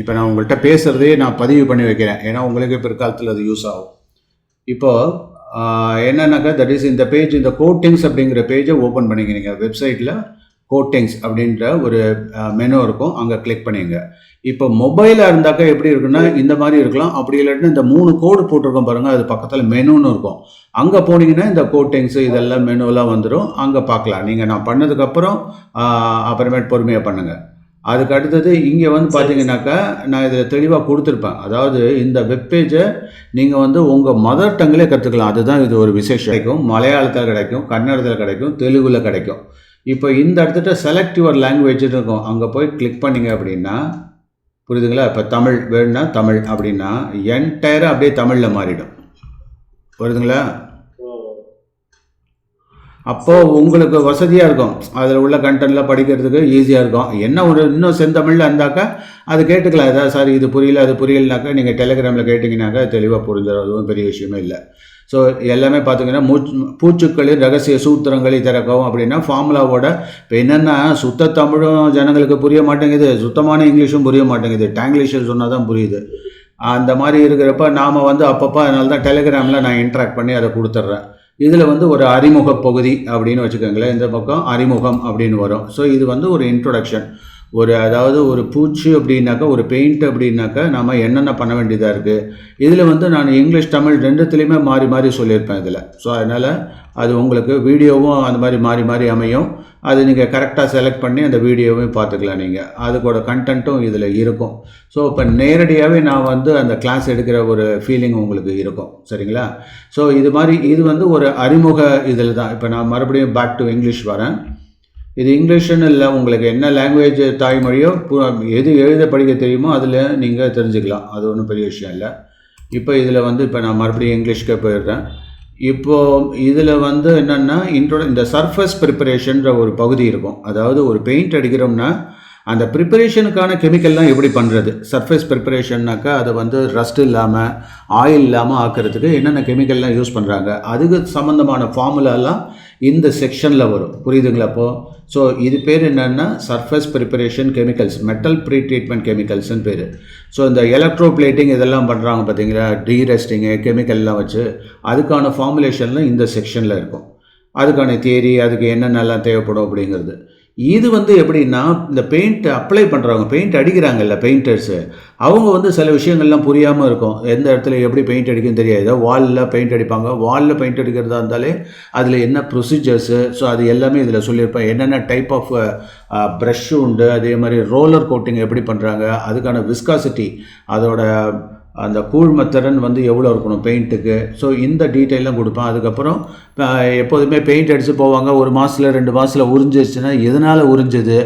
இப்போ நான் உங்கள்கிட்ட பேசுகிறதே நான் பதிவு பண்ணி வைக்கிறேன். ஏன்னா உங்களுக்கு பிற்காலத்தில் அது யூஸ் ஆகும். இப்போது என்னன்னாக்கா தட் இஸ் இந்த பேஜ் இந்த கோட்டிங்ஸ் அப்படிங்கிற பேஜை ஓப்பன் பண்ணிக்கிறீங்க. வெப்சைட்டில் கோட்டிங்ஸ் அப்படின்ற ஒரு மெனு இருக்கும். அங்கே கிளிக் பண்ணிங்க. இப்போ மொபைலாக இருந்தாக்கா எப்படி இருக்குன்னா இந்த மாதிரி இருக்கலாம். அப்படி இல்லாட்டினா இந்த மூணு கோடு போட்டிருக்கோம் பாருங்கள் அது பக்கத்தில் மெனுன்னு இருக்கும். அங்கே போனீங்கன்னா இந்த கோட்டிங்ஸு இதெல்லாம் மெனுவெலாம் வந்துடும் அங்கே பார்க்கலாம். நீங்கள் நான் பண்ணதுக்கப்புறம் அப்புறமேட்டு பொறுமையாக பண்ணுங்கள் அதுக்கு அடுத்தது இங்கே வந்து பார்த்தீங்கன்னாக்கா நான் இதில் தெளிவாக கொடுத்துருப்பேன். அதாவது இந்த வெப்பேஜை நீங்கள் வந்து உங்கள் மதர் டங்கிலே கற்றுக்கலாம் அதுதான் இது ஒரு விசேஷம். கிடைக்கும். மலையாளத்தில் கிடைக்கும் கன்னடத்தில் கிடைக்கும் தெலுங்கில் கிடைக்கும். இப்போ இந்த இடத்துல செலக்ட் யுவர் லாங்குவேஜ்னு இருக்கும். அங்கே போய் கிளிக் பண்ணீங்க அப்படின்னா புரியுதுங்களா? இப்போ தமிழ் வேணும்னா தமிழ் அப்படின்னா என்டையராக அப்படியே தமிழில் மாறிடும். புரியுதுங்களா? அப்போது உங்களுக்கு வசதியாக இருக்கும். அதில் உள்ள கண்டென்ட்லாம் படிக்கிறதுக்கு ஈஸியாக இருக்கும். என்ன ஒரு இன்னும் செந்தமிழில் இருந்தாக்கா அது கேட்டுக்கலாம். ஏதாவது சார் இது புரியல அது புரியலனாக்கா நீங்கள் டெலிகிராமில் கேட்டிங்கனாக்கா தெளிவாக புரிஞ்சிடும் அதுவும் பெரிய விஷயமே இல்லை. ஸோ எல்லாமே பார்த்தீங்கன்னா மூச்சு பூச்சுக்களின் ரகசிய சூத்திரங்களை திறக்கவும் அப்படின்னா ஃபார்முலாவோட இப்போ என்னென்னா சுத்த தமிழும் ஜனங்களுக்கு புரிய மாட்டேங்குது. சுத்தமான இங்கிலீஷும் புரிய மாட்டேங்குது. டேங்கிலீஷில் சொன்னால் தான் புரியுது. அந்த மாதிரி இருக்கிறப்ப நாம் வந்து அப்பப்போ அதனால தான் டெலிகிராமில் நான் இன்ட்ராக்ட் பண்ணி அதை கொடுத்துட்றேன். இதில் வந்து ஒரு அறிமுக பகுதி அப்படின்னு வச்சுக்கோங்களேன் இந்த பக்கம் அறிமுகம் அப்படின்னு வரும். ஸோ இது வந்து ஒரு இன்ட்ரொடக்ஷன் ஒரு அதாவது ஒரு பூச்சி அப்படின்னாக்கா ஒரு பெயிண்ட் அப்படின்னாக்கா நம்ம என்னென்ன பண்ண வேண்டியதாக இருக்குது இதில் வந்து நான் இங்கிலீஷ் தமிழ் ரெண்டுத்துலேயுமே மாறி மாறி சொல்லியிருப்பேன் இதில். ஸோ அதனால் அது உங்களுக்கு வீடியோவும் அந்த மாதிரி மாறி மாறி அமையும். அது நீங்கள் கரெக்டாக செலக்ட் பண்ணி அந்த வீடியோவையும் பார்த்துக்கலாம் நீங்கள் அதுக்கோட கண்டென்ட்டும் இதில் இருக்கும். ஸோ இப்போ நேரடியாகவே நான் வந்து அந்த கிளாஸ் எடுக்கிற ஒரு ஃபீலிங் உங்களுக்கு இருக்கும். சரிங்களா? ஸோ இது மாதிரி இது வந்து ஒரு அறிமுக இதில் தான் இப்போ நான் மறுபடியும் பேக் டு இங்கிலீஷ் வரேன். இது இங்கிலீஷ்னு இல்லை உங்களுக்கு என்ன லாங்குவேஜ் தாய்மொழியோ எது எழுத படிக்க தெரியுமோ அதில் நீங்கள் தெரிஞ்சுக்கலாம். அது ஒன்றும் பெரிய விஷயம் இல்லை. இப்போ இதில் வந்து இப்போ நான் மறுபடியும் இங்கிலீஷ்க்கே போயிடுறேன். இப்போது இதில் வந்து என்னென்னா இன்ட்ரோ இந்த சர்ஃபஸ் ப்ரிப்பரேஷன்ற ஒரு பகுதி இருக்கும். அதாவது ஒரு பெயிண்ட் அடிக்கிறோம்னா அந்த ப்ரிப்பரேஷனுக்கான கெமிக்கல்லாம் எப்படி பண்ணுறது சர்ஃபேஸ் ப்ரிப்பரேஷன்னாக்கா அதை வந்து ரஸ்ட் இல்லாமல் ஆயில் இல்லாமல் ஆக்கிறதுக்கு என்னென்ன கெமிக்கல்லாம் யூஸ் பண்ணுறாங்க அதுக்கு சம்மந்தமான ஃபார்முலாலாம் இந்த செக்ஷனில் வரும். புரியுதுங்களா அப்போது ஸோ இது பேர் என்னென்னா surface preparation chemicals metal pre treatment கெமிக்கல்ஸ்னு பேர். ஸோ இந்த எலக்ட்ரோ பிளேட்டிங் இதெல்லாம் பண்ணுறாங்க பார்த்தீங்களா டீரெஸ்டிங்கு கெமிக்கல்லாம் வச்சு அதுக்கான ஃபார்முலேஷன்லாம் இந்த செக்ஷனில் இருக்கும். அதுக்கான தியரி அதுக்கு என்னென்னலாம் தேவைப்படும் அப்படிங்கிறது. இது வந்து எப்படின்னா இந்த பெயிண்ட் அப்ளை பண்ணுறவங்க பெயிண்ட் அடிக்கிறாங்கல்ல பெயிண்டர்ஸு அவங்க வந்து சில விஷயங்கள்லாம் புரியாமல் இருக்கும். எந்த இடத்துல எப்படி பெயிண்ட் அடிக்குன்னு தெரியாது. வாலில் பெயிண்ட் அடிப்பாங்க. வாலில் பெயிண்ட் அடிக்கிறதா இருந்தாலே அதில் என்ன ப்ரொசீஜர்ஸு ஸோ அது எல்லாமே இதில் சொல்லியிருப்பேன். என்னென்ன டைப் ஆஃப் ப்ரஷ்ஷு உண்டு அதே மாதிரி ரோலர் கோட்டிங் எப்படி பண்ணுறாங்க அதுக்கான விஸ்காசிட்டி அதோட அந்த கூழ்மத்திறன் வந்து எவ்வளோ இருக்கணும் பெயிண்ட்டுக்கு ஸோ இந்த டீட்டெயிலாம் கொடுப்பேன். அதுக்கப்புறம் எப்போதுமே பெயிண்ட் அடித்து போவாங்க. ஒரு மாதத்தில் ரெண்டு மாதத்தில் உறிஞ்சிருச்சுன்னா எதனால் உறிஞ்சுது?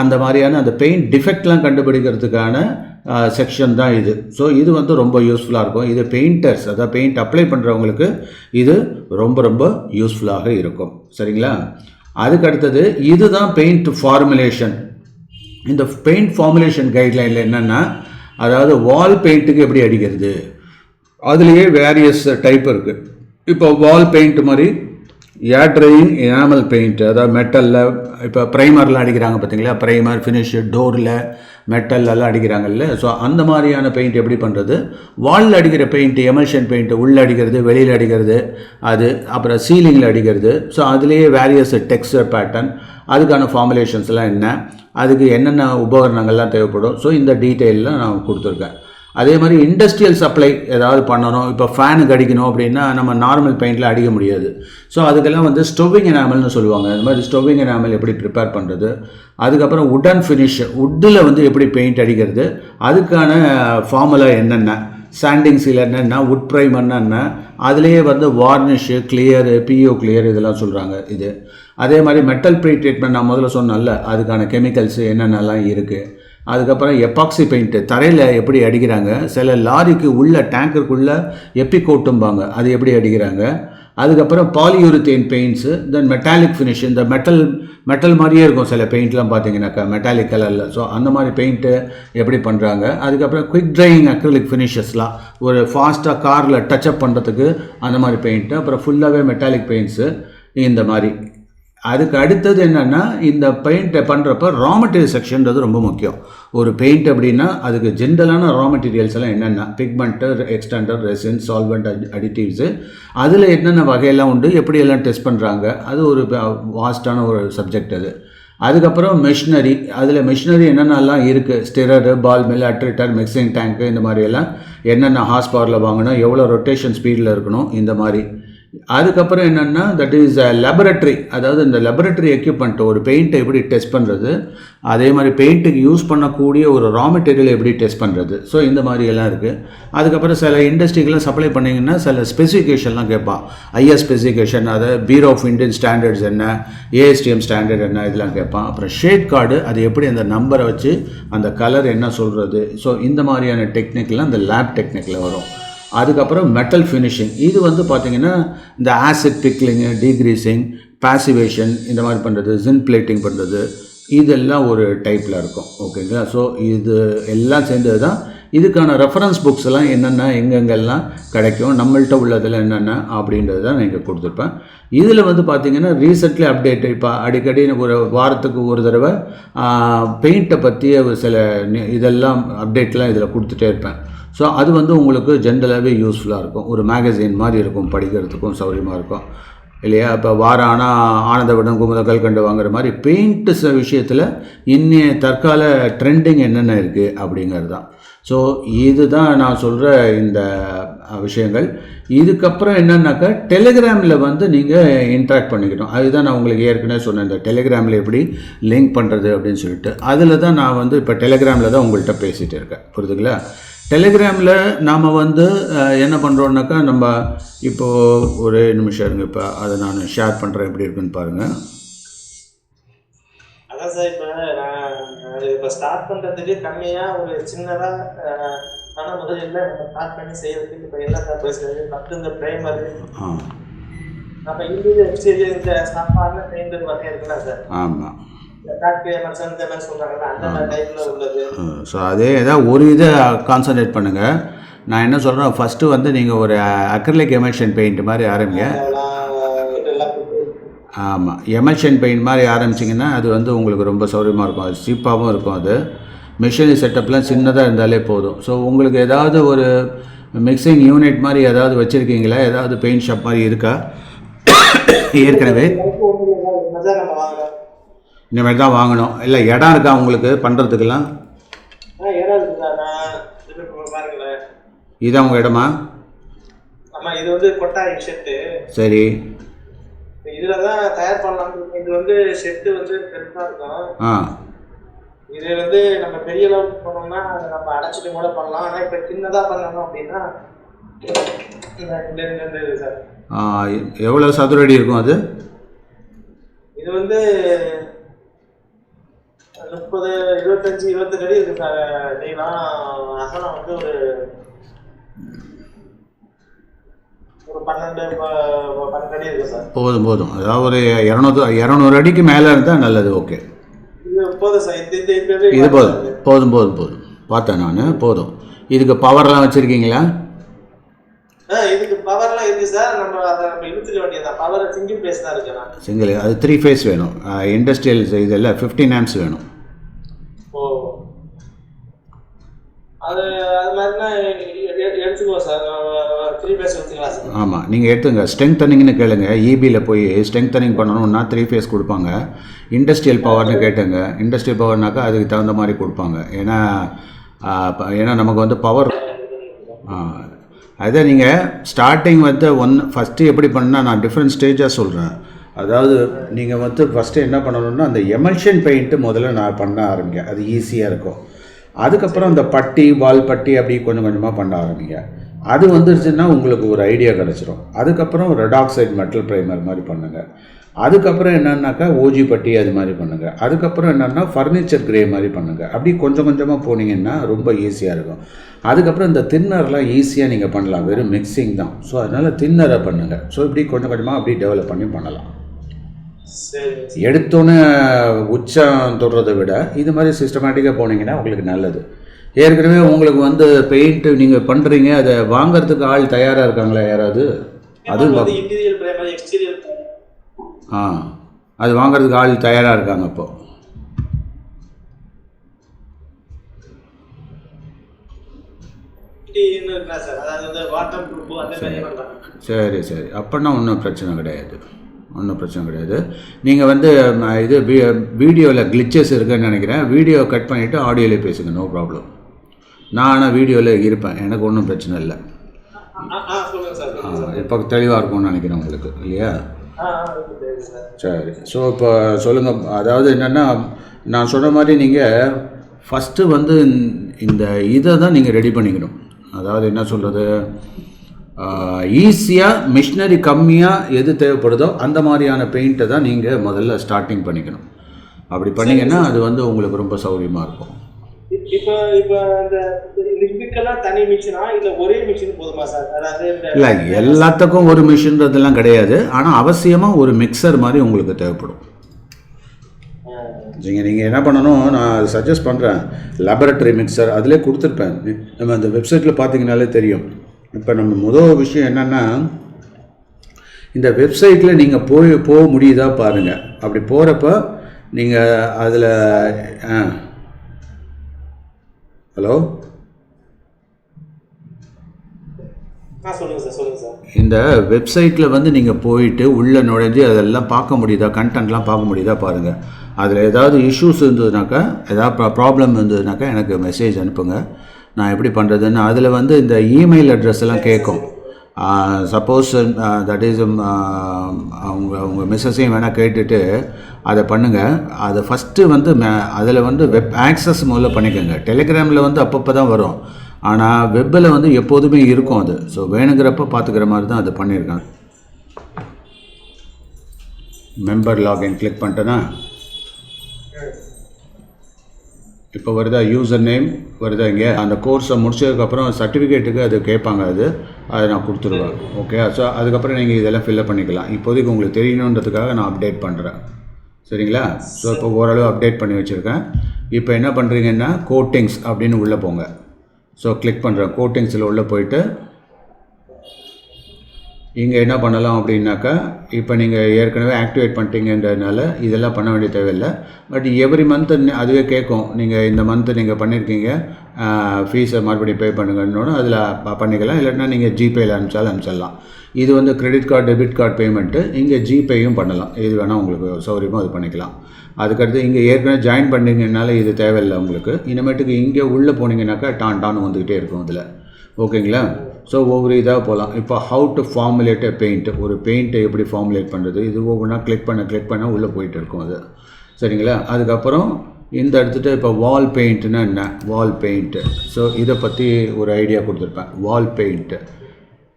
அந்த மாதிரியான அந்த பெயிண்ட் டிஃபெக்ட்லாம் கண்டுபிடிக்கிறதுக்கான செக்ஷன் தான் இது. ஸோ இது வந்து ரொம்ப யூஸ்ஃபுல்லாக இருக்கும். இது பெயிண்டர்ஸ் அதாவது பெயிண்ட் அப்ளை பண்ணுறவங்களுக்கு இது ரொம்ப ரொம்ப யூஸ்ஃபுல்லாக இருக்கும். சரிங்களா? அதுக்கு அடுத்தது இதுதான் பெயிண்ட் ஃபார்முலேஷன் இந்த பெயிண்ட் ஃபார்முலேஷன் கைட்லைனில் என்னென்னா அதாவது வால் பெயிண்ட்டுக்கு எப்படி அடிக்கிறது? அதுலேயே வேரியஸ் டைப் இருக்குது இப்போ வால் பெயிண்ட் மாதிரி ஏர் ட்ரையிங் எனாமல் பெயிண்ட் அதாவது மெட்டலில் இப்போ ப்ரைமர்லாம் அடிக்கிறாங்க பார்த்தீங்களா? ப்ரைமர் ஃபினிஷு டோரில் மெட்டல்லாம் அடிக்கிறாங்கல்ல. ஸோ அந்த மாதிரியான பெயிண்ட் எப்படி பண்ணுறது வாலில் அடிக்கிற பெயிண்ட் எமல்ஷன் பெயிண்ட்டு உள்ளே அடிக்கிறது வெளியில் அடிக்கிறது அது அப்புறம் சீலிங்கில் அடிக்கிறது. ஸோ அதுலேயே வேரியஸ் டெக்ஸ்டர் பேட்டர்ன் அதுக்கான ஃபார்முலேஷன்ஸ்லாம் என்ன அதுக்கு என்னென்ன உபகரணங்கள்லாம் தேவைப்படும். ஸோ இந்த டீட்டெயிலெலாம் நான் கொடுத்துருக்கேன். அதே மாதிரி இண்டஸ்ட்ரியல் சப்ளை ஏதாவது பண்ணணும். இப்போ ஃபேனுக்கு அடிக்கணும் அப்படின்னா நம்ம நார்மல் பெயிண்டில் அடிக்க முடியாது. ஸோ அதுக்கெல்லாம் வந்து ஸ்டவ்விங் எனாமல்னு சொல்லுவாங்க. அது மாதிரி ஸ்டவ்விங் எனாமல் எப்படி ப்ரிப்பேர் பண்ணுறது அதுக்கப்புறம் உடன் ஃபினிஷ் உட்டில் வந்து எப்படி பெயிண்ட் அடிக்கிறது? அதுக்கான ஃபார்முலா என்னென்ன? சாண்டிங் சீலர் என்ன? உட் ப்ரைமர்னா என்ன? அதுலேயே வந்து வார்னிஷு கிளியரு பிஓ கிளியர் இதெல்லாம் சொல்கிறாங்க இது. அதே மாதிரி மெட்டல் ப்ரீ ட்ரீட்மெண்ட் நான் முதல்ல சொன்னேன்ல அதுக்கான கெமிக்கல்ஸு என்னென்னலாம் இருக்குது அதுக்கப்புறம் எப்பாக்சி பெயிண்ட்டு தரையில் எப்படி அடிக்கிறாங்க சில லாரிக்கு உள்ள டேங்கருக்குள்ளே எப்பிகோட்டும்பாங்க அது எப்படி அடிக்கிறாங்க. அதுக்கப்புறம் polyurethane paints then metallic finish இந்த மெட்டல் மெட்டல் மாதிரியே இருக்கும் சில பெயிண்ட்லாம் பார்த்தீங்கன்னாக்கா மெட்டாலிக் கலரில் ஸோ அந்த மாதிரி பெயிண்ட்டு எப்படி பண்ணுறாங்க அதுக்கப்புறம் குவிக் ட்ரையிங் அக்ரலிக் ஃபினிஷஸ்லாம் ஒரு ஃபாஸ்ட்டாக காரில் டச்சப் பண்ணுறதுக்கு அந்த மாதிரி பெயிண்ட்டு அப்புறம் ஃபுல்லாகவே மெட்டாலிக் பெயிண்ட்ஸு இந்த மாதிரி. அதுக்கு அடுத்தது என்னென்னா இந்த பெயிண்ட்டை பண்ணுறப்ப ரா மெட்டீரியல் செக்ஷன்றது ரொம்ப முக்கியம். ஒரு பெயிண்ட் அப்படின்னா அதுக்கு ஜென்ரலான ரா மெட்டீரியல்ஸ் எல்லாம் என்னென்ன? Pigment extender resin solvent additives அதில் என்னென்ன வகையெல்லாம் உண்டு? எப்படியெல்லாம் டெஸ்ட் பண்ணுறாங்க அது ஒரு வாஸ்டான ஒரு சப்ஜெக்ட் அது. அதுக்கப்புறம் மிஷினரி அதில் மிஷினரி என்னென்னலாம் இருக்குது ஸ்டிரரு பால் மில் அட்ரிட்டர் மிக்சிங் டேங்க்கு இந்த மாதிரியெல்லாம் என்னென்ன ஹார்ஸ் பவரில் வாங்கணும்? எவ்வளோ ரொட்டேஷன் ஸ்பீடில் இருக்கணும்? இந்த மாதிரி. அதுக்கப்புறம் என்னென்னா தட் இஸ் லெபரட்டரி அதாவது இந்த லெபரட்டரி எக்யூப்மெண்ட் ஒரு பெயிண்ட்டை எப்படி டெஸ்ட் பண்ணுறது அதே மாதிரி பெயிண்ட்டுக்கு யூஸ் பண்ணக்கூடிய ஒரு ரா மெட்டீரியல் எப்படி டெஸ்ட் பண்ணுறது ஸோ இந்த மாதிரி எல்லாம் இருக்குது அதுக்கப்புறம் சில இண்டஸ்ட்ரிக்கெலாம் சப்ளை பண்ணிங்கன்னா சில ஸ்பெசிஃபிகேஷன்லாம் கேட்பான். ஐஎஸ் ஸ்பெசிஃபிகேஷன் அதை பீரோ ஆஃப் இந்தியன் ஸ்டாண்டர்ட்ஸ் என்ன ஏஎஸ்டிஎம் ஸ்டாண்டர்ட் என்ன இதெல்லாம் கேட்பான். அப்புறம் ஷேட் கார்டு அது எப்படி அந்த நம்பரை வச்சு அந்த கலர் என்ன சொல்கிறது ஸோ இந்த மாதிரியான டெக்னிக்லாம் அந்த லேப் டெக்னிக்கில் வரும். அதுக்கப்புறம் மெட்டல் ஃபினிஷிங் இது வந்து பார்த்திங்கன்னா இந்த ஆசிட் பிக்லிங்கு டீக்ரீசிங் பாசிவேஷன் இந்த மாதிரி பண்ணுறது ஜின் பிளேட்டிங் பண்ணுறது இதெல்லாம் ஒரு டைப்பில் இருக்கும். ஓகேங்களா ஸோ இது எல்லாம் சேர்ந்தது தான். இதுக்கான ரெஃபரன்ஸ் புக்ஸ் எல்லாம் என்னென்ன எங்கெங்கெல்லாம் கிடைக்கும் நம்மள்கிட்ட உள்ளதில் என்னென்ன அப்படின்றது தான் நான் இங்கே கொடுத்துருப்பேன். இதில் வந்து பார்த்திங்கன்னா ரீசெண்ட்லி அப்டேட் இப்போ அடிக்கடி ஒரு வாரத்துக்கு ஒரு தடவை பெயிண்ட்டை பற்றிய ஒரு சில இதெல்லாம் அப்டேட்லாம் இதில் கொடுத்துட்டே இருப்பேன். ஸோ அது வந்து உங்களுக்கு ஜென்ரலாகவே யூஸ்ஃபுல்லாக இருக்கும். ஒரு மேகசின் மாதிரி இருக்கும் படிக்கிறதுக்கும் சௌகரியமாக இருக்கும். இல்லையா? இப்போ வாரானா ஆனால் ஆனந்தவிடம் குமுதக்கல் கண்டு வாங்குற மாதிரி பெயிண்ட்டு விஷயத்தில் இன்னைய தற்கால ட்ரெண்டிங் என்னென்ன இருக்குது அப்படிங்கிறது தான் ஸோ இதுதான் நான் சொல்கிற இந்த விஷயங்கள். இதுக்கப்புறம் என்னென்னாக்கா டெலிகிராமில் வந்து நீங்கள் இன்ட்ராக்ட் பண்ணிக்கணும். அதுதான் நான் உங்களுக்கு ஏற்கனவே சொன்னேன் இந்த டெலிகிராமில் எப்படி லிங்க் பண்ணுறது அப்படின்னு சொல்லிட்டு. அதில் தான் நான் வந்து இப்போ டெலிகிராமில் தான் உங்கள்கிட்ட பேசிகிட்டு இருக்கேன். புரியுதுங்களா டெலிகிராமில் நாம் வந்து என்ன பண்ணுறோன்னாக்கா நம்ம இப்போது ஒரே நிமிஷம் இருங்க இப்போ அதை நான் ஷேர் பண்ணுறேன் எப்படி இருக்குன்னு பாருங்கள் அதான் சார் இப்போ நான் இப்போ ஸ்டார்ட் பண்ணுறதுக்கு கம்மியாக ஒரு சின்னதாக பண முதலில் நம்ம ஸ்டார்ட் பண்ணி செய்யறதுக்கு இப்போ சார் பேசுறது ஃபஸ்ட்டு இந்த ப்ரைமர் ஆ. நம்ம இண்டிவிஜுவல் எக்ஸ்டீரியர் இந்த சாப்பாடுல பெயிண்ட் வரையும் இருக்குல்ல சார் ஆமாம் ஸோ அதே ஏதாவது ஒரு இதை கான்சன்ட்ரேட் பண்ணுங்கள் நான் என்ன சொல்கிறேன் ஃபஸ்ட்டு வந்து நீங்கள் ஒரு அக்ரலிக் எமல்ஷன் பெயிண்ட் மாதிரி ஆரம்பிங்க. ஆமாம் எமல்ஷன் பெயிண்ட் மாதிரி ஆரம்பிச்சிங்கன்னா அது வந்து உங்களுக்கு ரொம்ப சௌகரியமாக இருக்கும். அது சீப்பாகவும் இருக்கும் அது. மிஷினரி செட்டப்லாம் சின்னதாக இருந்தாலே போதும். ஸோ உங்களுக்கு ஏதாவது ஒரு மிக்சிங் யூனிட் மாதிரி ஏதாவது வச்சுருக்கீங்களா? ஏதாவது பெயிண்ட் ஷாப் மாதிரி இருக்கா? ஏற்கனவே. இனிமேல் தான் வாங்கணும். இல்லை இடம் இருக்கா உங்களுக்கு? பண்ணுறதுக்கெல்லாம் ஆ இடம் இருக்குது? சார் நான் இது இப்போ பாருங்களேன். இதான் உங்கள் இடமா? ஆமாம் இது வந்து கொட்டாய் ஷெட்டு சரி. இதில் தான் தயார் இருக்கேன். இது வந்து ஷெட்டு வந்து பெருசாக இருக்கும். ஆ. இது வந்து நம்ம பெரிய அளவுக்கு போனோம்னா நம்ம அடைச்சிட்டு கூட பண்ணலாம். ஆனால் இப்போ சின்னதாக பண்ணணும் அப்படின்னா சார். எவ்வளோ சதுரடி இருக்கும் அது? இது வந்து முப்பது இருபத்தஞ்சி இருபத்தெட்டு அடி இருக்கு சார். நீளம் அகலம் வந்து ஒரு ஒரு பன்னெண்டு பன்னெண்டு அடி இருக்கு சார். போதும் போதும். அதாவது ஒரு இரநூறு இரநூறு அடிக்கு மேலே இருந்தால் நல்லது ஓகே. இது போதும் சார். இது போதும். போதும் போதும் போதும். பார்த்தேன் நான். போதும். இதுக்கு பவர்லாம் வச்சுருக்கீங்களா? ஆ இதுக்கு பவர்லாம் இருக்கு சார். நம்ம அதை நம்ம இழுத்துக்க வேண்டியதுதான். பவர் சிங்கிள் பேஸ் தான் இருக்கு நான். சிங்கிள் அது த்ரீ ஃபேஸ் வேணும். இண்டஸ்ட்ரியல் இதில் ஃபிஃப்டீன் ஆம்ஸ் வேணும். ஓ அது அது மாதிரினா எடுத்துக்குவோம் சார். த்ரீ பேஸ் எடுத்துக்கலாம் சார். ஆமாம் நீங்கள் எடுத்துங்க. ஸ்ட்ரெங்தனிங்னு கேளுங்க. இபியில் போய் ஸ்ட்ரெங்தனிங் பண்ணணும்னா த்ரீ ஃபேஸ் கொடுப்பாங்க. இண்டஸ்ட்ரியல் பவர்னு கேட்டுங்க. இண்டஸ்ட்ரியல் பவர்னாக்கா அதுக்கு தகுந்த மாதிரி கொடுப்பாங்க. ஏன்னா ஏன்னா நமக்கு வந்து பவர் அதே நீங்கள் ஸ்டார்டிங் வந்து ஒன் ஃபஸ்ட்டு எப்படி பண்ணால் நான் டிஃப்ரெண்ட் ஸ்டேஜாக சொல்கிறேன் அதாவது நீங்கள் வந்து ஃபஸ்ட்டு என்ன பண்ணணும்னா அந்த எமல்ஷன் பெயிண்ட்டு முதல்ல நான் பண்ண ஆரம்பிங்க. அது ஈஸியாக இருக்கும். அதுக்கப்புறம் அந்த பட்டி வால் பட்டி அப்படி கொஞ்சம் கொஞ்சமாக பண்ண ஆரம்பிங்க. அது வந்துருச்சுன்னா உங்களுக்கு ஒரு ஐடியா கிடச்சிரும். அதுக்கப்புறம் ரெட் ஆக்சைடு மெட்டல் ப்ரைமர் மாதிரி பண்ணுங்கள் அதுக்கப்புறம் என்னன்னாக்கா ஓஜி பட்டி அது மாதிரி பண்ணுங்கள் அதுக்கப்புறம் என்னென்னா ஃபர்னிச்சர் கிரே மாதிரி பண்ணுங்கள் அப்படி கொஞ்சம் கொஞ்சமாக போனீங்கன்னா ரொம்ப ஈஸியாக இருக்கும். அதுக்கப்புறம் இந்த தின்னர்லாம் ஈஸியாக நீங்கள் பண்ணலாம். வெறும் மிக்சிங் தான். ஸோ அதனால் தின்னரை பண்ணுங்கள் ஸோ இப்படி கொஞ்சம் கொஞ்சமாக அப்படி டெவலப் பண்ணி பண்ணலாம். எடுத்தோன்னே உச்சம் தொடுறதை விட இது மாதிரி சிஸ்டமேட்டிக்காக போனீங்கன்னா உங்களுக்கு நல்லது. ஏற்கனவே உங்களுக்கு வந்து பெயிண்ட் நீங்கள் பண்ணுறீங்க அதை வாங்குறதுக்கு ஆள் தயாராக இருக்காங்களா யாராவது? அது ஆ அது வாங்குறதுக்கு ஆள் தயாராக இருக்காங்க இப்போ சரி? சரி. அப்படின்னா ஒன்றும் பிரச்சனை கிடையாது. ஒன்றும் பிரச்சனை கிடையாது. நீங்கள் வந்து இது வீடியோவில் கிளிச்சஸ் இருக்குன்னு நினைக்கிறேன். வீடியோ கட் பண்ணிவிட்டு ஆடியோவிலே பேசுங்க நோ ப்ராப்ளம் நான் ஆனால் வீடியோவில் இருப்பேன் எனக்கு ஒன்றும் பிரச்சனை இல்லை. இப்போ தெளிவாக இருக்கும்னு நினைக்கிறேன் உங்களுக்கு இல்லையா? சரி. ஸோ இப்போ சொல்லுங்கள் அதாவது என்னென்னா நான் சொன்ன மாதிரி நீங்கள் ஃபஸ்ட்டு வந்து இந்த இதை தான் நீங்கள் ரெடி பண்ணிக்கணும். அதாவது என்ன சொல்கிறது ஈஸியாக மிஷினரி கம்மியாக எது தேவைப்படுதோ அந்த மாதிரியான பெயிண்ட்டை தான் நீங்கள் முதல்ல ஸ்டார்டிங் பண்ணிக்கணும். அப்படி பண்ணீங்கன்னா அது வந்து உங்களுக்கு ரொம்ப சௌகரியமாக இருக்கும். இப்- இப்போ இல்லை எல்லாத்துக்கும் ஒரு மிஷின்றதெல்லாம் கிடையாது. ஆனால் அவசியமாக ஒரு மிக்சர் மாதிரி உங்களுக்கு தேவைப்படும். நீங்கள் நீங்கள் என்ன பண்ணணும்? நான் சஜஸ்ட் பண்ணுறேன் லேபரட்டரி மிக்சர் அதிலே கொடுத்துருப்பேன். நம்ம அந்த வெப்சைட்டில் பார்த்தீங்கனாலே தெரியும். இப்போ நம்ம முதல் விஷயம் என்னென்னா இந்த வெப்சைட்டில் நீங்கள் போய் போக முடியுதா பாருங்கள் அப்படி போகிறப்ப நீங்கள் அதில் ஹலோ? ஆ சார் இந்த வெப்சைட்டில் வந்து நீங்கள் போயிட்டு உள்ளே நுழைஞ்சு அதெல்லாம் பார்க்க முடியுதா? கண்டென்ட்லாம் பார்க்க முடியுதா பாருங்கள் அதில் ஏதாவது இஷ்யூஸ் இருந்ததுனாக்கா ஏதாவது ப்ராப்ளம் இருந்ததுனாக்கா எனக்கு மெசேஜ் அனுப்புங்க. நான் எப்படி பண்ணுறதுன்னு அதில் வந்து இந்த இமெயில் அட்ரஸ் எல்லாம் கேட்கும். சப்போஸ் தட் இஸ் அவங்க அவங்க மிஸ்ஸஸையும் வேணால் கேட்டுட்டு அதை பண்ணுங்கள் அதை ஃபஸ்ட்டு வந்து அதில் வந்து வெப் ஆக்சஸ் முதல்ல பண்ணிக்கோங்க. டெலிகிராமில் வந்து அப்பப்போ தான் வரும். ஆனால் வெப்பில் வந்து எப்போதுமே இருக்கும் அது. ஸோ வேணுங்கிறப்ப பார்த்துக்கிற மாதிரி தான் அது பண்ணியிருக்காங்க. மெம்பர் லாகின் கிளிக் பண்ணிட்டேன்னா இப்போ வருதா யூசர் நேம் வருதா இங்கே? அந்த கோர்ஸை முடிச்சதுக்கப்புறம் சர்டிஃபிகேட்டுக்கு அது கேட்பாங்க அது. அதை நான் கொடுத்துருவேன். ஓகே ஸோ அதுக்கப்புறம் நீங்கள் இதெல்லாம் ஃபில்லப் பண்ணிக்கலாம். இப்போதைக்கு உங்களுக்கு தெரியணுன்றதுக்காக நான் அப்டேட் பண்ணுறேன் சரிங்களா? ஸோ இப்போ ஓரளவு அப்டேட் பண்ணி வச்சுருக்கேன். இப்போ என்ன பண்ணுறீங்கன்னா கோட்டிங்ஸ் அப்படின்னு உள்ளே போங்க. ஸோ கிளிக் பண்ணுறேன் கோட்டிங்ஸில் உள்ளே போயிட்டு இங்கே என்ன பண்ணலாம் அப்படின்னாக்கா இப்போ நீங்கள் ஏற்கனவே ஆக்டிவேட் பண்ணிட்டீங்கன்றதுனால இதெல்லாம் பண்ண வேண்டிய தேவையில்லை. பட் எவ்ரி மந்த் அதுவே கேட்கும் நீங்கள் இந்த மந்த்து நீங்கள் பண்ணியிருக்கீங்க ஃபீஸை மறுபடியும் பே பண்ணுங்கன்னு அதில் பண்ணிக்கலாம். இல்லைன்னா நீங்கள் ஜிபேயில் அனுப்பிச்சாலும் அனுப்பிச்சிடலாம். இது வந்து credit card debit card payment இங்கே ஜிபேயும் பண்ணலாம். இது வேணால் உங்களுக்கு சௌகரியமாக அது பண்ணிக்கலாம். அதுக்கடுத்து இங்கே ஏற்கனவே ஜாயின் பண்ணிங்கனால இது தேவையில்லை உங்களுக்கு. இனிமேட்டுக்கு இங்கே உள்ளே போனீங்கன்னாக்கா டான் டான் வந்துக்கிட்டே இருக்கும் அதில். ஓகேங்களா? ஸோ ஒவ்வொரு இதாக போகலாம். இப்போ how to formulate a paint ஒரு பெயிண்ட்டை எப்படி ஃபார்முலேட் பண்ணுறது இது ஒவ்வொன்றா கிளிக் பண்ண கிளிக் பண்ண உள்ளே போயிட்டு இருக்கும் அது. சரிங்களா? அதுக்கப்புறம் இந்த எடுத்துகிட்டு இப்போ வால் பெயிண்ட்னா என்ன? வால் பெயிண்ட்டு ஸோ இதை பற்றி ஒரு ஐடியா கொடுத்துருப்பேன். வால் பெயிண்ட்டு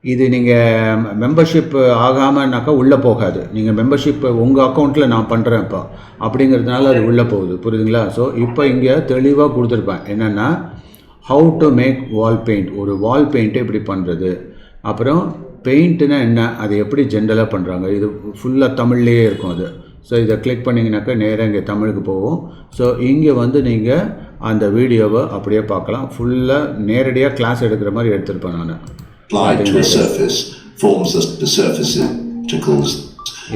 இது நீங்கள் மெம்பர்ஷிப் ஆகாமனாக்கா உள்ளே போகாது. நீங்கள் மெம்பர்ஷிப் உங்கள் அக்கௌண்ட்டில் நான் பண்ணுறேன் இப்போ. அப்படிங்கிறதுனால அது உள்ளே போகுது. புரியுதுங்களா? ஸோ இப்போ இங்கே தெளிவாக கொடுத்துருப்பேன். என்னென்னா how to make wall paint ஒரு வால் பெயிண்ட்டை எப்படி பண்ணுறது அப்புறம் பெயிண்ட்டுனா என்ன? அது எப்படி ஜென்ரலாக பண்ணுறாங்க இது ஃபுல்லாக தமிழ்லேயே இருக்கும் அது. ஸோ இதை கிளிக் பண்ணிங்கனாக்கா நேராக இங்கே தமிழுக்கு போகும். ஸோ இங்கே வந்து நீங்கள் அந்த வீடியோவை அப்படியே பார்க்கலாம். ஃபுல்லாக நேரடியாக கிளாஸ் எடுக்கிற மாதிரி எடுத்திருப்பேன் நான்.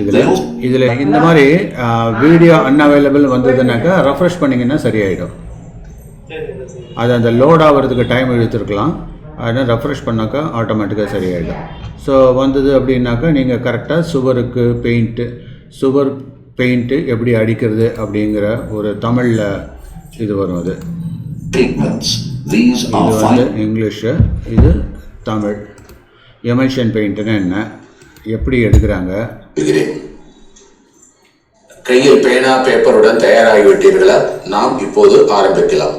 இதில் இதில் இந்த மாதிரி வீடியோ அன்அவைலபிள் வந்ததுனாக்கா ரெஃப்ரெஷ் பண்ணிங்கன்னா சரியாயிடும். அது அந்த லோட் ஆகிறதுக்கு டைம் இழுத்துருக்கலாம். அதனால் ரெஃப்ரெஷ் பண்ணாக்கா ஆட்டோமேட்டிக்காக சரியாயிடும். ஸோ வந்தது அப்படின்னாக்கா நீங்கள் கரெக்டாக சுவருக்கு பெயிண்ட்டு சுவர் பெயிண்ட்டு எப்படி அடிக்கிறது அப்படிங்கிற ஒரு தமிழில் இது வரும் அது. இது வந்து. இங்கிலீஷு இது தமிழ். எமல்ஷன் பெயிண்ட்டுன்னா என்ன? எப்படி எடுக்கிறாங்க? கையில் பேனா பேப்பருடன் தயாராகிவிட்டீர்களா? நாம் இப்போது ஆரம்பிக்கலாம்.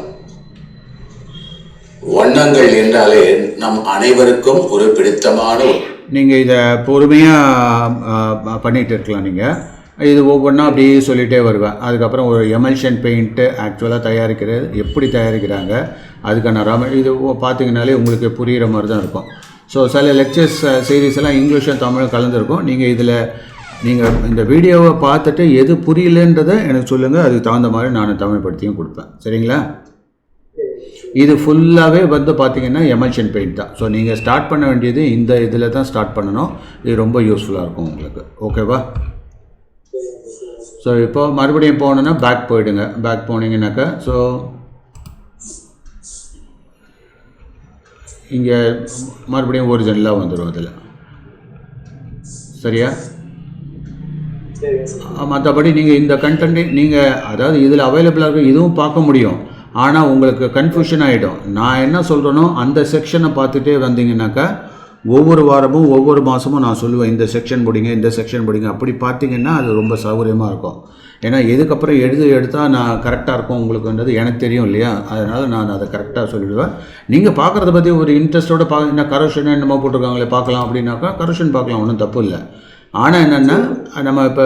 வண்ணங்கள் என்றாலே நம் அனைவருக்கும் ஒரு பிடித்தமான நீங்கள் இதை பொறுமையாக பண்ணிகிட்டு இருக்கலாம் நீங்கள் இது ஒவ்வொன்றா அப்படியே சொல்லிகிட்டே வருவேன் அதுக்கப்புறம் ஒரு எமல்ஷன் பெயிண்ட்டு ஆக்சுவலாக தயாரிக்கிறது எப்படி தயாரிக்கிறாங்க அதுக்கான ரம இது பார்த்தீங்கனாலே உங்களுக்கு புரிகிற மாதிரி தான் இருக்கும். ஸோ சில லெக்சர்ஸ் சீரீஸ் எல்லாம் இங்கிலீஷும் தமிழும் கலந்துருக்கும். நீங்கள் இதில் நீங்கள் இந்த வீடியோவை பார்த்துட்டு எது புரியலன்றதை எனக்கு சொல்லுங்கள் அதுக்கு தகுந்த மாதிரி நான் தமிழ்படுத்தியும் கொடுப்பேன். சரிங்களா? இது ஃபுல்லாகவே வந்து பார்த்தீங்கன்னா எமல்ஷன் பெயிண்ட் தான். ஸோ நீங்கள் ஸ்டார்ட் பண்ண வேண்டியது இந்த இதில் தான் ஸ்டார்ட் பண்ணணும். இது ரொம்ப யூஸ்ஃபுல்லாக இருக்கும் உங்களுக்கு. ஓகேவா ஸோ இப்போ மறுபடியும் போகணுன்னா பேக் போயிடுங்க. பேக் போனீங்கன்னாக்கா ஸோ இங்கே மறுபடியும் ஒரிஜினலாக வந்துடும் அதில். சரியா? மற்றபடி நீங்கள் இந்த கண்டென்ட்டை நீங்கள் அதாவது இதில் அவைலபிளாக இருக்க இதுவும் பார்க்க முடியும். ஆனால் உங்களுக்கு கன்ஃபியூஷன் ஆகிடும் நான் என்ன சொல்கிறேனோ அந்த செக்ஷனை பார்த்துட்டே வந்தீங்கன்னாக்கா ஒவ்வொரு வாரமும் ஒவ்வொரு மாதமும் நான் சொல்லுவேன் இந்த செக்ஷன் பிடிங்க இந்த செக்ஷன் பிடிங்க அப்படி பார்த்தீங்கன்னா அது ரொம்ப சௌகரியமாக இருக்கும். ஏன்னா எதுக்கப்புறம் எழுது எடுத்தால் நான் கரெக்டாக இருக்கும் உங்களுக்குன்றது எனக்கு தெரியும் இல்லையா? அதனால் நான் அதை கரெக்டாக சொல்லிவிடுவேன் நீங்கள் பார்க்குறத பற்றி ஒரு இன்ட்ரெஸ்ட்டோட பா என்ன கரெக்ஷன் என்னமோ போட்டிருக்காங்களே பார்க்கலாம் அப்படின்னாக்கா கரெக்ஷன் பார்க்கலாம் ஒன்றும் தப்பு இல்லை. ஆனால் என்னென்னா நம்ம இப்போ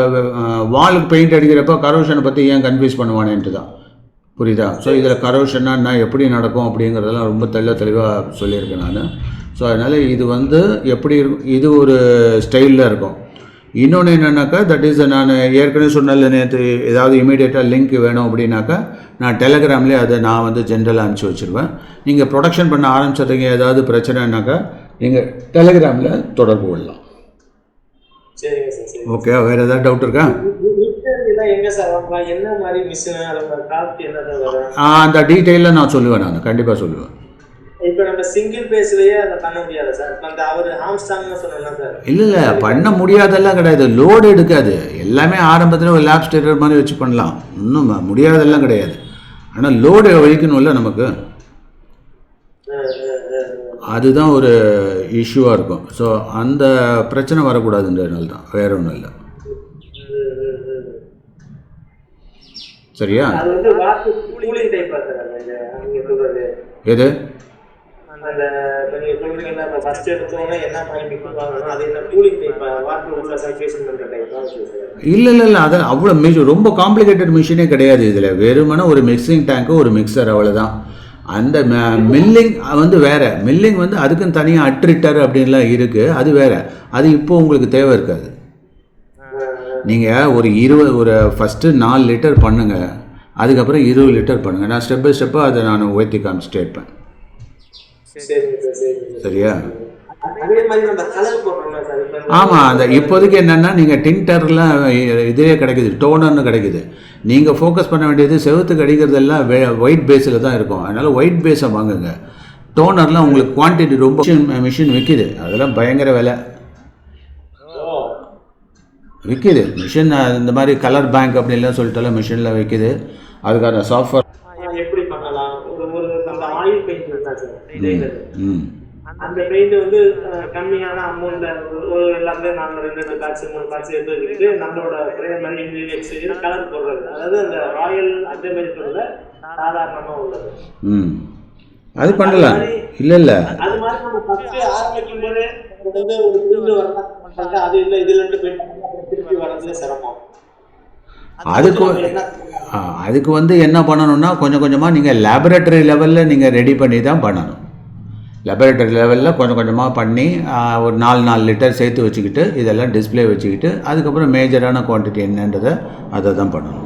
வாலுக்கு பெயிண்ட் அடிக்கிறப்போ கரோஷனை பற்றி ஏன் கன்ஃபியூஸ் பண்ணுவானேன்ட்டு தான். புரியுதா? ஸோ இதில் கரோஷன்னா என்ன எப்படி நடக்கும் அப்படிங்கிறதெல்லாம் ரொம்ப தெள்ள தெளிவாக சொல்லியிருக்கேன் நான். ஸோ அதனால் இது வந்து எப்படி இருக்கும் இது ஒரு ஸ்டைலில் இருக்கும். இன்னொன்று என்னென்னாக்கா தட் இஸ் நான் ஏற்கனவே சொன்னல நேற்று ஏதாவது இமீடியட்டாக லிங்க் வேணும் அப்படின்னாக்கா நான் டெலகிராம்லேயே அதை நான் வந்து ஜென்ரலாக அனுப்பிச்சி வச்சுருவேன். நீங்கள் ப்ரொடக்ஷன் பண்ண ஆரம்பிச்சிடுறீங்க ஏதாவது பிரச்சனைனாக்கா நீங்கள் டெலகிராமில் தொடர்பு கொள்ளலாம். ஓகே வேறு ஏதாவது டவுட் இருக்கா? ஆ, அந்த டீட்டெயிலில் நான் சொல்லுவேன் நான். கண்டிப்பாக சொல்லுவேன். இப்போ நம்ம சிங்கிள் பேஸ்லயே அதை பண்ண முடியாது சார்? இப்ப அந்த அவர் ஹாம்ஸ்டாங்னு சொன்னேன் சார். இல்லை இல்லை. பண்ண முடியாதெல்லாம் கிடையாது. லோடு எடுக்காது. எல்லாமே ஆரம்பத்தில் ஒரு லேப் ஸ்டேட்டர் மாதிரி வச்சு பண்ணலாம். இன்னும் முடியாதெல்லாம் கிடையாது. ஆனால் லோடு வலிக்கணும்ல நமக்கு. அதுதான் ஒரு இஷ்யூவாக இருக்கும். ஸோ அந்த பிரச்சனை வரக்கூடாதுன்றதுனால தான் வேற ஒன்றும் இல்லை சரியா அது வந்து வாட்டர் கூலிங் டைப்பா சார் அது இந்த நீங்க சொல்றது. எது? இல்லை இல்லை இல்லை அது அவ்வளோ மிஷின் ரொம்ப காம்ப்ளிகேட்டட் மிஷினே கிடையாது இதில். வெறுமனே ஒரு மிக்சிங் டேங்க்கு ஒரு மிக்சர் அவ்வளோதான் அந்த மில்லிங் வந்து வேற. மில்லிங் வந்து அதுக்குன்னு தனியாக அட்ரிட்டர் அப்படின்லாம் இருக்குது அது வேற. அது இப்போ உங்களுக்கு தேவை இருக்காது. நீங்கள் ஒரு இருபது ஒரு ஃபஸ்ட்டு நாலு லிட்டர் பண்ணுங்கள் அதுக்கப்புறம் இருபது லிட்டர் பண்ணுங்கள் நான் ஸ்டெப் பை ஸ்டெப்பாக அதை நான் உயர்த்தி காமிச்சிட்டே இருப்பேன். சரியா? ஆமாம் அந்த இப்போதைக்கு என்னென்னா நீங்கள் டின்டர்லாம் இதுவே கிடைக்குது டோனர்னு கிடைக்குது. நீங்கள் ஃபோக்கஸ் பண்ண வேண்டியது செவத்துக்கு அடிக்கிறதெல்லாம் வே ஒயிட் பேஸில் தான் இருக்கும். அதனால் ஒயிட் பேஸை வாங்குங்க. டோனர்லாம் உங்களுக்கு குவான்டிட்டி ரொம்ப மிஷின் விற்கிது அதெல்லாம் பயங்கர விலை. விற்கிது மிஷின் இந்த மாதிரி கலர் பேங்க் அப்படின்லாம் சொல்லிட்டுலாம் மிஷினில் விற்கிது அதுக்கான சாஃப்ட்வேர் எப்படி பண்ணலாம்? ஒரு ஒரு அந்த ஆயில் பெயிண்ட் ம் அந்த பெயிண்ட் வந்து கம்மியான அமௌண்ட்ல ஒரு எல்லாமே நாங்க ரெண்டு ரெண்டு காட்சி மூணு காட்சி எடுத்து வச்சுக்கிட்டு நம்மளோட பிரேம் மாதிரி இன்ஜினியர் கலர் போடுறது. அதாவது அந்த ராயல் அந்த மாதிரி சொல்றத சாதாரணமா உள்ளது. ம். அது பண்ணலாம். இல்லை இல்லை. அது மாதிரி நம்ம ஃபர்ஸ்ட் ஆரம்பிக்கும் போது வந்து ஒரு வரலாம் பார்த்தா அது இல்லை இதுல இருந்து திருப்பி வர்றது. சிரமம். அதுக்கு அதுக்கு வந்து என்ன பண்ணணும்னா கொஞ்சம் கொஞ்சமாக நீங்கள் லேபரேட்டரி லெவலில் நீங்கள் ரெடி பண்ணி தான் பண்ணணும். லேபரேட்டரி லெவலில் கொஞ்சம் கொஞ்சமாக பண்ணி ஒரு நாலு நாலு லிட்டர் சேர்த்து வச்சுக்கிட்டு இதெல்லாம் டிஸ்ப்ளே வச்சுக்கிட்டு அதுக்கப்புறம் மேஜரான குவான்டிட்டி என்னன்றதை அதை தான் பண்ணணும்.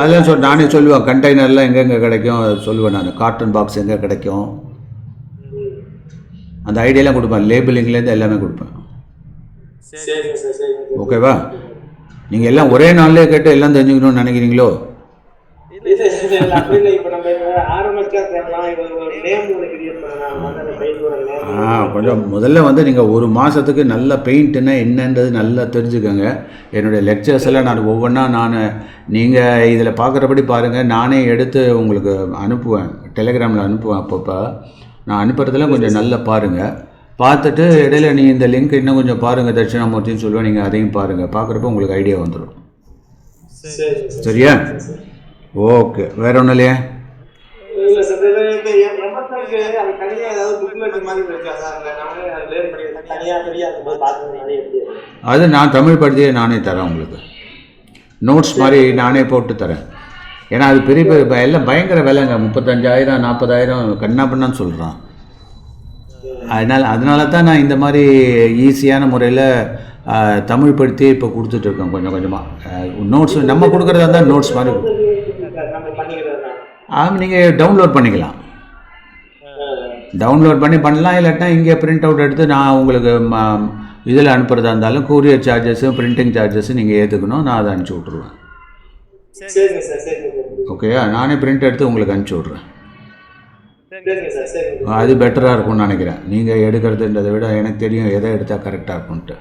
அதெல்லாம் சொல் நானே சொல்லுவேன். கண்டெய்னர்லாம் எங்கெங்கே கிடைக்கும் சொல்லுவேன் நான். கார்டன் பாக்ஸ் எங்கே கிடைக்கும்? அந்த ஐடியாலாம் கொடுப்பேன். லேபிளிங்லேருந்து எல்லாமே கொடுப்பேன். ஓகேவா நீங்கள் எல்லாம் ஒரே நாள்லேயே கேட்டு எல்லாம் தெரிஞ்சுக்கணும்னு நினைக்கிறீங்களோ? கொஞ்சம் முதல்ல வந்து நீங்கள் ஒரு மாதத்துக்கு நல்ல பெயிண்ட்டுன்னா என்னன்றது நல்லா தெரிஞ்சுக்கோங்க. என்னுடைய லெக்சர்ஸ் எல்லாம் நான் ஒவ்வொன்றா நான் நீங்கள் இதில் பார்க்குறபடி பாருங்கள் நானே எடுத்து உங்களுக்கு அனுப்புவேன். டெலிகிராமில் அனுப்புவேன் அப்பப்போ. நான் அனுப்புறதெல்லாம் கொஞ்சம் நல்லா பாருங்கள் பார்த்துட்டு இடையில நீ இந்த லிங்க் இன்னும் கொஞ்சம் பாருங்கள் தட்சிணாமூர்த்தின்னு சொல்லுவேன். நீங்கள் அதையும் பாருங்கள் பார்க்குறப்ப உங்களுக்கு ஐடியா வந்துடும் சரியா? ஓகே வேற ஒன்றும் இல்லையா அது நானே தமிழ் படுத்தியே நானே தரேன் உங்களுக்கு. நோட்ஸ் மாதிரி நானே போட்டு தரேன். ஏன்னா அது பெரிய பெரிய எல்லாம் பயங்கர விலைங்க. முப்பத்தஞ்சாயிரம் நாற்பதாயிரம் கண்ணா பண்ணான்னு சொல்கிறான் அதனால் அதனால தான் நான் இந்த மாதிரி ஈஸியான முறையில் தமிழ் படுத்தி இப்போ கொடுத்துட்ருக்கேன் கொஞ்சம் கொஞ்சமாக நோட்ஸ் நம்ம கொடுக்குறதா இருந்தால் நோட்ஸ் மாதிரி ஆமாம் நீங்கள் டவுன்லோட் பண்ணிக்கலாம். டவுன்லோட் பண்ணி பண்ணலாம் இல்லாட்டினா இங்கே பிரிண்ட் அவுட் எடுத்து நான் உங்களுக்கு இதில் அனுப்புகிறதா இருந்தாலும் கூரியர் சார்ஜஸும் பிரிண்டிங் சார்ஜஸும் நீங்கள் ஏற்றுக்கணும் நான் அதை அனுப்பிச்சி விட்ருவேன் ஓகேயா நானே பிரிண்ட் எடுத்து உங்களுக்கு அனுப்பிச்சி விட்றேன் அது பெட்டராக இருக்கும்னு நினைக்கிறேன். நீங்கள் எடுக்கிறதுன்றதை விட எனக்கு தெரியும் எதை எடுத்தால் கரெக்டாக இருக்கும்ன்ட்டு.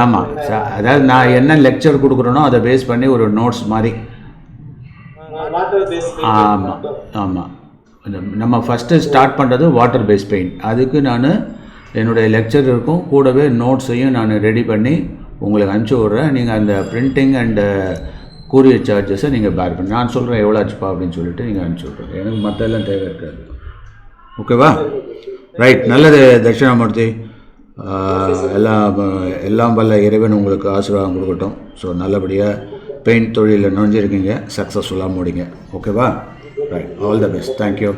ஆமாம் அதாவது நான் என்ன லெக்சர் கொடுக்குறேனோ அதை பேஸ் பண்ணி ஒரு நோட்ஸ் மாதிரி ஆமாம் ஆமாம் நம்ம ஃபஸ்ட்டு ஸ்டார்ட் பண்ணுறது வாட்டர் பேஸ் பெயிண்ட் அதுக்கு நான் என்னுடைய லெக்சர் இருக்கும். கூடவே நோட்ஸையும் நான் ரெடி பண்ணி உங்களுக்கு அனுப்பிச்சி விட்றேன். நீங்கள் அந்த பிரிண்டிங் அண்டு கூரியர் சார்ஜஸை நீங்கள் பேர் பண்ணி நான் சொல்கிறேன் எவ்வளோ ஆச்சுப்பா அப்படின்னு சொல்லிட்டு நீங்கள் அனுப்பிச்சி விட்றேன் எனக்கு மற்ற எல்லாம் தேவை இருக்காது. ஓகேவா ரைட் நல்லது தட்சிணாமூர்த்தி. எல்லாம் எல்லாம் வல்ல இறைவன் உங்களுக்கு ஆசீர்வாதம் கொடுக்கட்டும். ஸோ நல்லபடியாக பெயிண்ட் தொழிலில் நுழைஞ்சிருக்கீங்க சக்ஸஸ்ஃபுல்லாக முடிங்க. ஓகேவா right all the best thank you